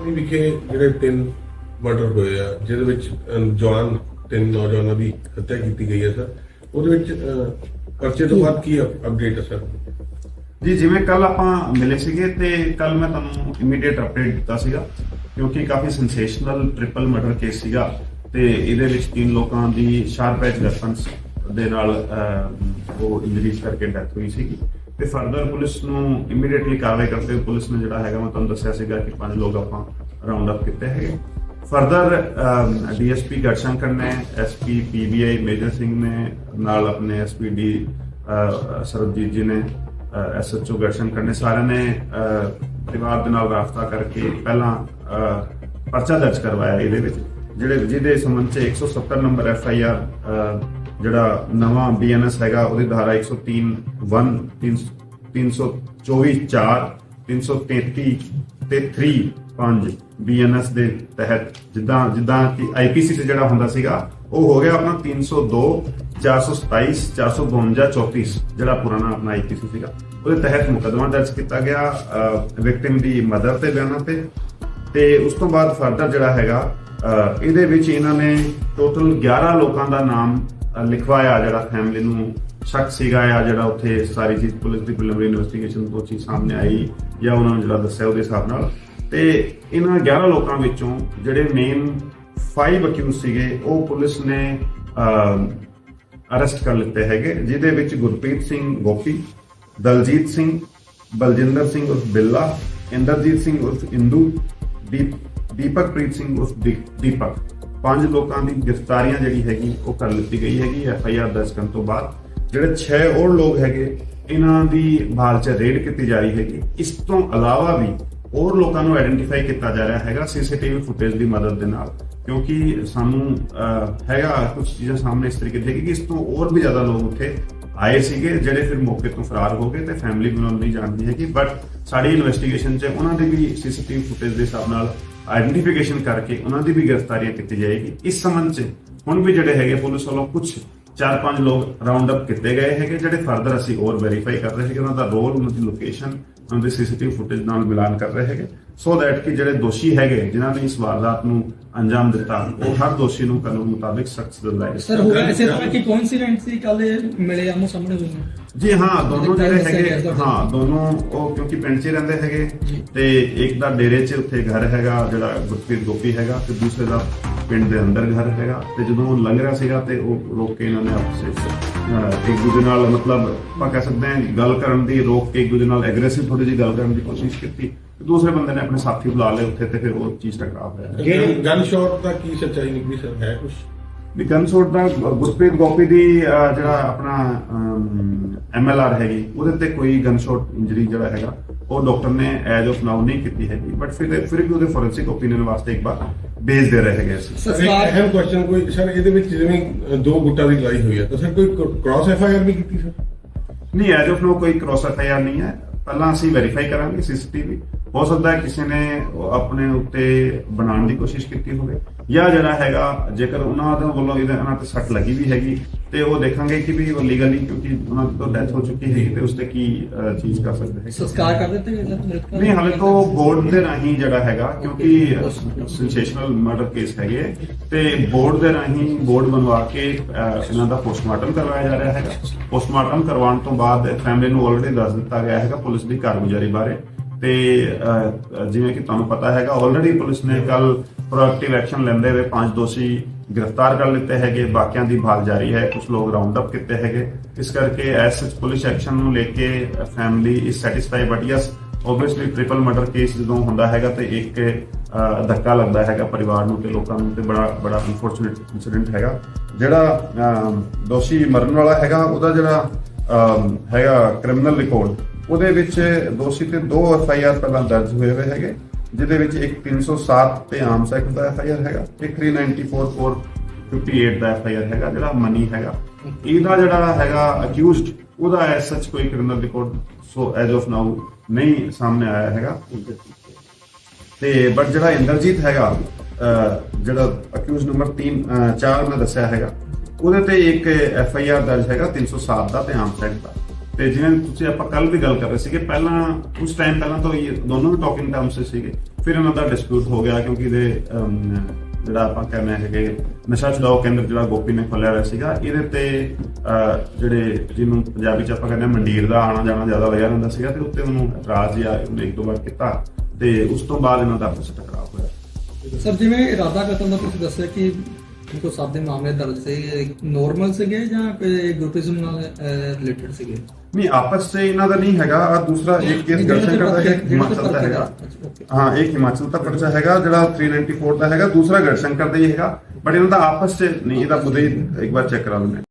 ਇਹ ਵਿਖੇ ਜਿਹੜੇ ਤਿੰਨ ਮਰਡਰ ਹੋਏ ਆ, ਜਿਹਦੇ ਵਿੱਚ ਜਵਾਨ, ਤਿੰਨ ਨੌਜਵਾਨਾਂ ਦੀ ਹੱਤਿਆ ਕੀਤੀ ਗਈ ਹੈ, ਸਰ। ਉਹਦੇ ਵਿੱਚ ਪਰਚੇ ਤੋਂ ਬਾਅਦ ਕੀ ਅਪਡੇਟ ਹੈ, ਸਰ? ਜੀ, ਜਿਵੇਂ ਕੱਲ ਆਪਾਂ ਮਿਲੇ ਸੀਗੇ ਤੇ ਕੱਲ ਮੈਂ ਤੁਹਾਨੂੰ ਇਮੀਡੀਏਟ ਅਪਡੇਟ ਦਿੱਤਾ ਸੀਗਾ, ਕਿਉਂਕਿ ਕਾਫੀ ਸੈਂਸੇਸ਼ਨਲ ਟ੍ਰਿਪਲ ਮਰਡਰ ਕੇਸ ਸੀਗਾ ਤੇ ਇਹਦੇ ਵਿੱਚ ਤਿੰਨ ਲੋਕਾਂ ਦੀ ਸ਼ਾਰਪ ਐਜ ਵੈਪਨਸ ਦੇ ਨਾਲ ਉਹ ਇੰਜਰੀਜ਼ ਕਰਕੇ ਡੈਥ ਹੋਈ ਸੀਗੀ। ਤੇ ਫਰਦਰ ਪੁਲਿਸ ਨੂੰ ਇਮੀਡੀਏਟਲੀ ਕਾਰਵਾਈ ਕਰਦੇ ਹੋਏ ਪੁਲਿਸ ਨੇ ਜਿਹੜਾ ਹੈਗਾ, ਮੈਂ ਤੁਹਾਨੂੰ ਦੱਸਿਆ ਸੀਗਾ ਕਿ ਪੰਜ ਲੋਕ ਆਪਾਂ ਰਾਉਂਡ ਅਪ ਕੀਤੇ ਹੈਗੇ। ਫਰਦਰ ਡੀਐਸਪੀ ਗੜਸ਼ੰਕਰ ਨੇ ਐਸਪੀ ਪੀਬੀਆਈ ਮੇਜਰ ਸਿੰਘ ਨੇ, ਨਾਲ ਆਪਣੇ ਐਸਪੀਡੀ ਸਰਬਜੀਤ ਜੀ ਨੇ ਐਸਐਚਓ ਗੜਸ਼ੰਕਰ ਨੇ, ਸਾਰਿਆਂ ਨੇ ਪਰਿਵਾਰ ਦੇ ਨਾਲ ਰਾਬਤਾ ਕਰਕੇ ਪਹਿਲਾਂ ਪਰਚਾ ਦਰਜ ਕਰਵਾਇਆ ਇਹਦੇ ਵਿੱਚ, ਜਿਹੜੇ ਜਿਹਦੇ ਸੰਬੰਧ ਚ 170 ਨੰਬਰ ਐਫ ਆਈ ਆਰ ਜਿਹੜਾ ਨਵਾਂ ਬੀਐਨਐਸ ਹੈਗਾ, ਉਹਦੀ ਧਾਰਾ 103 1 324 4 333 ਤੇ 3 5 ਬੀਐਨਐਸ ਦੇ ਤਹਿਤ ਜਿੱਦਾਂ ਜਿੱਦਾਂ ਕਿ ਆਈਪੀਸੀ ਤੇ ਜਿਹੜਾ ਹੁੰਦਾ ਸੀਗਾ, ਉਹ ਹੋ ਗਿਆ ਆਪਣਾ 302 427 452 34 ਜਿਹੜਾ ਪੁਰਾਣਾ ਆਪਣਾ ਆਈਪੀਸੀ ਸੀਗਾ। ਉਹਦੇ ਤਹਿਤ ਮੁਕੱਦਮਾ ਦਰਜ ਕੀਤਾ ਗਿਆ ਵਿਕਟਿਮ ਦੀ ਮਦਰ ਤੇ ਬਿਆਨਾਂ ਤੇ ਤੇ ਉਸ ਤੋਂ ਬਾਅਦ ਫਰਦਰ ਜਿਹੜਾ ਹੈਗਾ ਇਹਦੇ ਵਿੱਚ ਇਹਨਾਂ ਨੇ ਟੋਟਲ 11 ਲੋਕਾਂ ਦਾ ਨਾਮ ਲਿਖਵਾਇਆ ਜਿਹੜਾ ਫੈਮਿਲੀ ਨੂੰ। ਸ਼ੱਕ ਸੀਗਾ ਜਾਂ ਜਿਹੜਾ ਉੱਥੇ ਸਾਰੀ ਚੀਜ਼ ਪੁਲਿਸ ਦੀ ਪ੍ਰੀਲਿਮਿਨਰੀ ਇਨਵੈਸਟੀਗੇਸ਼ਨ ਤੋਂ ਚੀਜ਼ ਸਾਹਮਣੇ ਆਈ ਜਾਂ ਉਹਨਾਂ ਨੂੰ ਜਿਹੜਾ ਦੱਸਿਆ ਉਹਦੇ ਹਿਸਾਬ ਨਾਲ। ਤੇ ਇਹਨਾਂ 11 ਲੋਕਾਂ ਵਿੱਚੋਂ ਜਿਹੜੇ ਮੇਨ 5 ਅਕਿਊਜ਼ ਸੀਗੇ, ਉਹ ਪੁਲਿਸ ਨੇ ਅਰੈਸਟ ਕਰ ਲਿੱਤੇ ਹੈਗੇ, ਜਿਹਦੇ ਵਿੱਚ ਗੁਰਪ੍ਰੀਤ ਸਿੰਘ ਗੋਪੀ, ਦਲਜੀਤ ਸਿੰਘ, ਬਲਜਿੰਦਰ ਸਿੰਘ ਉਰਫ ਬਿੱਲਾ, ਇੰਦਰਜੀਤ ਸਿੰਘ ਉਰਫ ਇੰਦੂ ਦੀਪਕ ਪ੍ਰੀਤ ਸਿੰਘ ਉਰਫ ਦੀਪਕ। ਪੰਜ ਲੋਕਾਂ ਦੀ ਗ੍ਰਿਫਤਾਰੀਆਂ ਜਿਹੜੀ ਹੈਗੀ, ਉਹ ਕਰ ਲਿੱਤੀ ਗਈ ਹੈਗੀ ਐਫ ਆਈ ਆਰ ਦਰਜ ਕਰਨ ਤੋਂ ਬਾਅਦ। ਜਿਹੜੇ 6 ਹੋਰ ਲੋਕ ਹੈਗੇ, ਇਹਨਾਂ ਦੀ ਭਾਲ 'ਚ ਰੇਡ ਕੀਤੀ ਜਾ ਰਹੀ ਹੈਗੀ। ਇਸ ਤੋਂ ਇਲਾਵਾ ਵੀ ਹੋਰ ਲੋਕਾਂ ਨੂੰ ਆਇਡੈਂਟੀਫਾਈ ਕੀਤਾ ਜਾ ਰਿਹਾ ਹੈਗਾ ਸੀਸੀਟੀਵੀ ਫੁਟੇਜ ਦੀ ਮਦਦ ਦੇ ਨਾਲ। ਕਿਉਂਕਿ ਸਾਨੂੰ ਹੈਗਾ ਕੁਝ ਚੀਜ਼ਾਂ ਸਾਹਮਣੇ ਇਸ ਤਰੀਕੇ ਦੀ ਹੈਗੀ ਕਿ ਇਸ ਤੋਂ ਹੋਰ ਵੀ ਜ਼ਿਆਦਾ ਲੋਕ ਉੱਥੇ ਆਏ ਸੀਗੇ, ਜਿਹੜੇ ਫਿਰ ਮੌਕੇ ਤੋਂ ਫਰਾਰ ਹੋ ਗਏ ਤੇ ਫੈਮਿਲੀ ਵੀ ਨਹੀਂ ਜਾਣਦੀ ਹੈਗੀ। ਬਟ ਸਾਡੀ ਇਨਵੈਸਟੀਗੇਸ਼ਨ 'ਚ ਉਹਨਾਂ ਦੇ ਵੀ ਸੀਸੀਟੀਵੀ ਫੁਟੇਜ ਦੇ ਹਿਸਾਬ ਨਾਲ ਆਇਡੈਂਟੀਫਿਕੇਸ਼ਨ ਕਰਕੇ ਉਹਨਾਂ ਦੀ ਵੀ ਗ੍ਰਿਫਤਾਰੀਆਂ ਕੀਤੀ ਜਾਏਗੀ। ਇਸ ਸੰਬੰਧ 'ਚ ਹੁਣ ਵੀ ਜਿਹੜੇ ਹੈਗੇ ਪੁਲਿਸ ਵੱਲੋਂ ਕੁਝ ਚਾਰ ਪੰਜ ਲੋਕ ਰਾਉਂਡ ਅਪ ਕੀਤੇ ਗਏ ਹੈਗੇ, ਜਿਹੜੇ ਫਰਦਰ ਅਸੀਂ ਹੋਰ ਵੈਰੀਫਾਈ ਕਰ ਰਹੇ ਹੈਗੇ। ਉਹਨਾਂ ਦਾ ਰੋਲ ਉਹਨਾਂ ਦੀ ਲੋਕੇਸ਼ਨ ਉਹਨਾਂ ਦੇ ਸੀਸੀਟੀਵੀ ਫੁਟੇਜ ਨਾਲ ਮਿਲਾਨ ਕਰ ਰਹੇ ਹੈਗੇ। ਸੋ ਦੈਟ ਕਿ ਜਿਹੜੇ ਦੋਸ਼ੀ ਹੈਗੇ ਜਿਨ੍ਹਾਂ ਨੇ ਇਸ ਵਾਰਦਾਤ ਨੂੰ ਅੰਜਾਮ ਦਿੱਤਾ ਉਹ ਹਰ ਦੋਸ਼ੀ ਨੂੰ ਕਾਨੂੰਨ ਮੁਤਾਬਿਕ ਸਖਤ ਸਜ਼ਾ ਦਿਲਾਈ ਸਰ ਹੋਇਆ ਇਸੇ ਤਰ੍ਹਾਂ ਕੀ ਕੋਇਨਸੀਡੈਂਟ ਸੀ ਕੱਲ ਮਿਲੇ ਆਮੋ ਸਾਹਮਣੇ ਹੋਏ ਜੀ ਹਾਂ ਦੋਨੋਂ ਜਿਹੜੇ ਹੈ ਹੈਗੇ। ਹਾਂ ਦੋਨੋਂ ਉਹ ਕਿਉਂਕਿ ਪਿੰਡ 'ਚ ਹੀ ਰਹਿੰਦੇ ਹੈਗੇ ਤੇ ਇੱਕ ਦਾ ਡੇਰੇ 'ਚ ਉੱਥੇ ਘਰ ਹੈਗਾ ਜਿਹੜਾ ਗੁਰਪ੍ਰੀਤ ਗੋਪੀ ਹੈਗਾ ਤੇ ਦੂਸਰੇ ਦਾ ਪਿੰਡ ਦੇ ਅੰਦਰ ਘਰ ਹੈਗਾ। ਤੇ ਜਦੋਂ ਉਹ ਲੰਘ ਰਿਹਾ ਸੀਗਾ ਤੇ ਉਹ ਰੋਕ ਕੇ ਇਹਨਾਂ ਨੇ ਆਪਸ ਵਿੱਚ ਇੱਕ ਦੂਜੇ ਨਾਲ ਮਤਲਬ ਆਪਾਂ ਕਹਿ ਸਕਦੇ ਹਾਂ ਗੱਲ ਕਰਨ ਦੀ ਰੋਕ ਕੇ ਇੱਕ ਦੂਜੇ ਨਾਲ ਐਗਰੈਸਿਵ ਥੋੜੀ ਜਿਹੀ ਗੱਲ ਕਰਨ ਦੀ ਕੋਸ਼ਿਸ਼ ਕੀਤੀ। ਤੇ ਦੂਸਰੇ ਬੰਦੇ ਨੇ ਆਪਣੇ ਸਾਥੀ ਬੁਲਾ ਲਏ ਉੱਥੇ ਤੇ ਫਿਰ ਉਹ ਚੀਜ਼ ਟਕਰਾਅ ਹੋਇਆ। ਗਨ ਸ਼ਾਟ ਦਾ ਕੀ ਸੱਚਾਈ ਨਿਕਲੀ ਸਰ? ਹੈ ਕੁਝ ਵੀ ਗਨਸੋਟ ਦਾ ਗੁਰਪ੍ਰੀਤ ਗੋਪੀ ਦੀ ਅਹ, ਜਿਹੜਾ ਆਪਣਾ ਐਮਐਲਆਰ ਹੈਗੀ ਉਹਦੇ ਤੇ ਕੋਈ ਗਨਸ਼ਾਟ ਇੰਜਰੀ ਜਿਹੜਾ ਹੈਗਾ ਉਹ ਡਾਕਟਰ ਨੇ ਐਜ ਆਫ ਨਾਓ ਨਹੀਂ ਕੀਤੀ ਹੈਗੀ ਬਟ ਫਿਰ ਫਿਰ ਵੀ ਉਹਦੇ ਫੋਰੈਂਸਿਕ ਓਪੀਨੀਅਨ ਵਾਸਤੇ ਇੱਕ ਵਾਰ ਭੇਜ ਦੇ ਰਹੇ ਹੈਗੇ ਅਸੀਂ। ਸਰ ਇੱਕ ਸੰਸਕਾਰ ਅਹਿਮ ਕੁਐਸਚਨ ਕੋਈ ਸਰ ਇਹਦੇ ਵਿੱਚ ਜਿਵੇਂ ਦੋ ਗੁੱਟਾਂ ਦੀ ਲੜਾਈ ਹੋਈ ਹੈ ਤਾਂ ਸਰ ਕੋਈ ਕ੍ਰਾਸ ਐਫ ਆਈ ਆਰ ਨਹੀਂ ਕੀਤੀ ਸਰ? ਨਹੀਂ ਐਜ ਆਫ ਨਾਓ ਕੋਈ ਕ੍ਰੋਸ ਐਫ ਆਈ ਆਰ ਨਹੀਂ ਹੈ। ਪਹਿਲਾਂ ਅਸੀਂ ਵੈਰੀਫਾਈ ਕਰਾਂਗੇ ਸੀਸੀਟੀਵੀ ਹੋ ਸਕਦਾ ਹੈ ਕਿਸੇ ਨੇ ਆਪਣੇ ਉੱਤੇ ਬਣਾਉਣ ਦੀ ਕੋਸ਼ਿਸ਼ ਕੀਤੀ ਹੋਵੇ। ਜਾਂ ਜਿਹੜਾ ਹੈਗਾ ਜੇਕਰ ਉਹਨਾਂ ਦੇ ਵੱਲੋਂ ਇਹਦੇ ਇਹਨਾਂ ਤੇ ਸੱਟ ਲੱਗੀ ਵੀ ਹੈਗੀ ਤੇ ਉਹ ਦੇਖਾਂਗੇ ਕਿ ਵੀ ਉਹ ਲੀਗਲੀ ਕਿਉਂਕਿ ਉਹਨਾਂ ਦੀ ਤਾਂ ਡੈਥ ਹੋ ਚੁੱਕੀ ਹੈਗੀ ਤੇ ਉਸ ਤੇ ਕੀ ਚੀਜ਼ ਕਰ ਸਕਦੇ ਹੈਗੇ। ਸੰਸਕਾਰ ਕਰ ਦਿੱਤੇ ਮ੍ਰਿਤਕਾਂ ਨਹੀਂ ਹਾਲੇ ਤੋਂ ਬੋਰਡ ਦੇ ਰਾਹੀਂ ਜਿਹੜਾ ਹੈਗਾ ਕਿਉਂਕਿ ਸੈਂਸੇਸ਼ਨਲ ਮਰਡਰ ਕੇਸ ਹੈਗੇ ਤੇ ਬੋਰਡ ਦੇ ਰਾਹੀਂ ਬੋਰਡ ਬਣਵਾ ਕੇ ਇਹਨਾਂ ਦਾ ਪੋਸਟਮਾਰਟਮ ਕਰਵਾਇਆ ਜਾ ਰਿਹਾ ਹੈਗਾ। ਪੋਸਟਮਾਰਟਮ ਕਰਵਾਉਣ ਤੋਂ ਬਾਅਦ ਫੈਮਿਲੀ ਨੂੰ ਆਲਰੇਡੀ ਦੱਸ ਦਿੱਤਾ ਗਿਆ ਹੈਗਾ ਪੁਲਿਸ ਦੀ ਕਾਰਗੁਜ਼ਾਰੀ ਬਾਰੇ। ਤੇ ਜਿਵੇਂ ਕਿ ਤੁਹਾਨੂੰ ਪਤਾ ਹੈਗਾ ਆਲਰੇਡੀ ਪੁਲਿਸ ਨੇ ਕੱਲ ਪ੍ਰੋਐਕਟਿਵ ਐਕਸ਼ਨ ਲੈਂਦੇ ਹੋਏ ਪੰਜ ਦੋਸ਼ੀ ਗ੍ਰਿਫਤਾਰ ਕਰ ਲਿੱਤੇ ਹੈਗੇ, ਬਾਕੀਆਂ ਦੀ ਭਾਲ ਜਾਰੀ ਹੈ, ਕੁਝ ਲੋਕ ਰਾਉਂਡ ਅਪ ਕੀਤੇ ਹੈਗੇ। ਇਸ ਕਰਕੇ ਐਸ ਪੁਲਿਸ ਐਕਸ਼ਨ ਨੂੰ ਲੈ ਕੇ ਫੈਮਿਲੀ ਇਸ satisfy but yes obviously triple murder case ਜਦੋਂ ਹੁੰਦਾ ਹੈਗਾ ਤੇ ਇੱਕ ਧੱਕਾ ਲੱਗਦਾ ਹੈਗਾ ਪਰਿਵਾਰ ਨੂੰ ਤੇ ਲੋਕਾਂ ਨੂੰ ਤੇ ਬੜਾ ਬੜਾ ਅਨਫੋਰਚੂਨੇਟ ਇਨਸੀਡੈਂਟ ਹੈਗਾ। ਜਿਹੜਾ ਦੋਸ਼ੀ ਮਰਨ ਵਾਲਾ ਹੈਗਾ, ਉਹਦਾ ਜਿਹੜਾ ਹੈਗਾ ਕ੍ਰਿਮੀਨਲ ਰਿਕਾਰਡ ਉਹਦੇ ਵਿੱਚ ਦੋਸ਼ੀ ਤੇ ਦੋ ਐਫ ਆਈ ਆਰ ਪਹਿਲਾਂ ਦਰਜ ਹੋਏ ਹੋਏ ਹੈਗੇ, ਜਿਹਦੇ ਵਿੱਚ ਇੱਕ 307 ਤੇ ਆਮ ਸੈਕਟ ਦਾ ਐਫ ਆਈ ਆਰ ਹੈਗਾ, ਇੱਕ 394 4 58 ਦਾ ਐਫ ਆਈ ਆਰ ਹੈਗਾ, ਜਿਹੜਾ ਮਨੀ ਹੈਗਾ। ਇਹਦਾ ਜਿਹੜਾ ਹੈਗਾ ਅਕਿਊਜ਼ਡ ਉਹਦਾ ਐਸ ਸੱਚ ਕੋਈ criminal record so as of now ਨਹੀਂ ਸਾਹਮਣੇ ਆਇਆ ਹੈਗਾ। ਤੇ ਬਟ ਜਿਹੜਾ ਇੰਦਰਜੀਤ ਹੈਗਾ ਜਿਹੜਾ ਅਕਿਊਜ਼ ਨੰਬਰ 3 4 ਮੈਂ ਦੱਸਿਆ ਹੈਗਾ, ਉਹਦੇ ਤੇ ਇੱਕ ਐਫ ਆਈ ਆਰ ਦਰਜ ਹੈਗਾ 307 ਦਾ ਤੇ ਆਮ ਸੈਕਟ ਦਾ। ਤੇ ਜਿਵੇਂ ਤੁਸੀਂ ਆਪਾਂ ਕੱਲ ਵੀ ਗੱਲ ਕਰ ਰਹੇ ਸੀਗੇ, ਪਹਿਲਾਂ ਉਸ ਟਾਈਮ ਪਹਿਲਾਂ ਤਾਂ ਇਹ ਦੋਨੋਂ ਵੀ ਟਾਕਿੰਗ ਟਰਮਸ ਸੀਗੇ। ਫਿਰ ਇਹਨਾਂ ਦਾ ਡਿਸਪਿਊਟ ਹੋ ਗਿਆ ਕਿਉਂਕਿ ਇਹਦੇ ਜਿਹੜਾ ਆਪਾਂ ਕਹਿੰਦੇ ਹੈਗੇ, ਨਸ਼ਾ ਛੁਡਾਓ ਕੇਂਦਰ ਜਿਹੜਾ ਗੋਪੀ ਨੇ ਖੋਲਿਆ ਹੋਇਆ ਸੀਗਾ, ਇਹਦੇ ਤੇ ਜਿਹੜੇ ਜਿਹਨੂੰ ਪੰਜਾਬੀ ਚ ਆਪਾਂ ਕਹਿੰਦੇ ਮੰਡੀਰ ਦਾ ਆਣਾ ਜਾਣਾ ਜ਼ਿਆਦਾ ਲੱਗਿਆ ਰਹਿੰਦਾ ਸੀਗਾ, ਤੇ ਉੱਤੇ ਉਹਨੂੰ ਇਤਰਾਜ਼ ਜਾਂ ਇੱਕ ਦੋ ਵਾਰ ਕੀਤਾ ਤੇ ਉਸ ਤੋਂ ਬਾਅਦ ਇਹਨਾਂ ਦਾ ਆਪਸ ਚ ਟਕਰਾਅ ਹੋਇਆ। ਸਰ, ਜਿਵੇਂ ਇਰਾਦਾ ਕਤਲ ਦਾ ਤੁਸੀਂ ਦੱਸਿਆ ਕਿ ਕੋ ਸਭ ਦੇ ਮਾਮਲੇ ਦਰਜ ਸੀ ਨੋਰਮਲ ਸੀਗੇ ਜਾਂ ਕੋਈ ਗਰੁੱਪਿਜ਼ਮ ਨਾਲ ਰਿਲੇਟਡ ਸੀਗੇ? ਨਹੀਂ ਆਪਸ 'ਚ ਇਹਨਾਂ ਦਾ ਨਹੀਂ ਹੈਗਾ ਆ ਦੂਸਰਾ ਇੱਕ ਕੇਸ ਗੜਸ਼ੰਕਰ ਦਾ ਹੈ ਹਿਮਾਚਲ ਦਾ ਹੈਗਾ। ਹਾਂ ਇੱਕ ਹਿਮਾਚਲ ਦਾ ਪਰਚਾ ਹੈਗਾ ਜਿਹੜਾ 394 ਦਾ ਹੈਗਾ ਦੂਸਰਾ ਗੜਸ਼ੰਕਰ ਦਾ ਹੀ ਹੈਗਾ ਬਟ ਇਹਨਾਂ ਦਾ ਆਪਸ 'ਚ ਨਹੀਂ ਇਹਦਾ ਖੁਦ ਹੀ ਇੱਕ ਵਾਰ ਚੈੱਕ ਕਰਾ ਹਾਂ।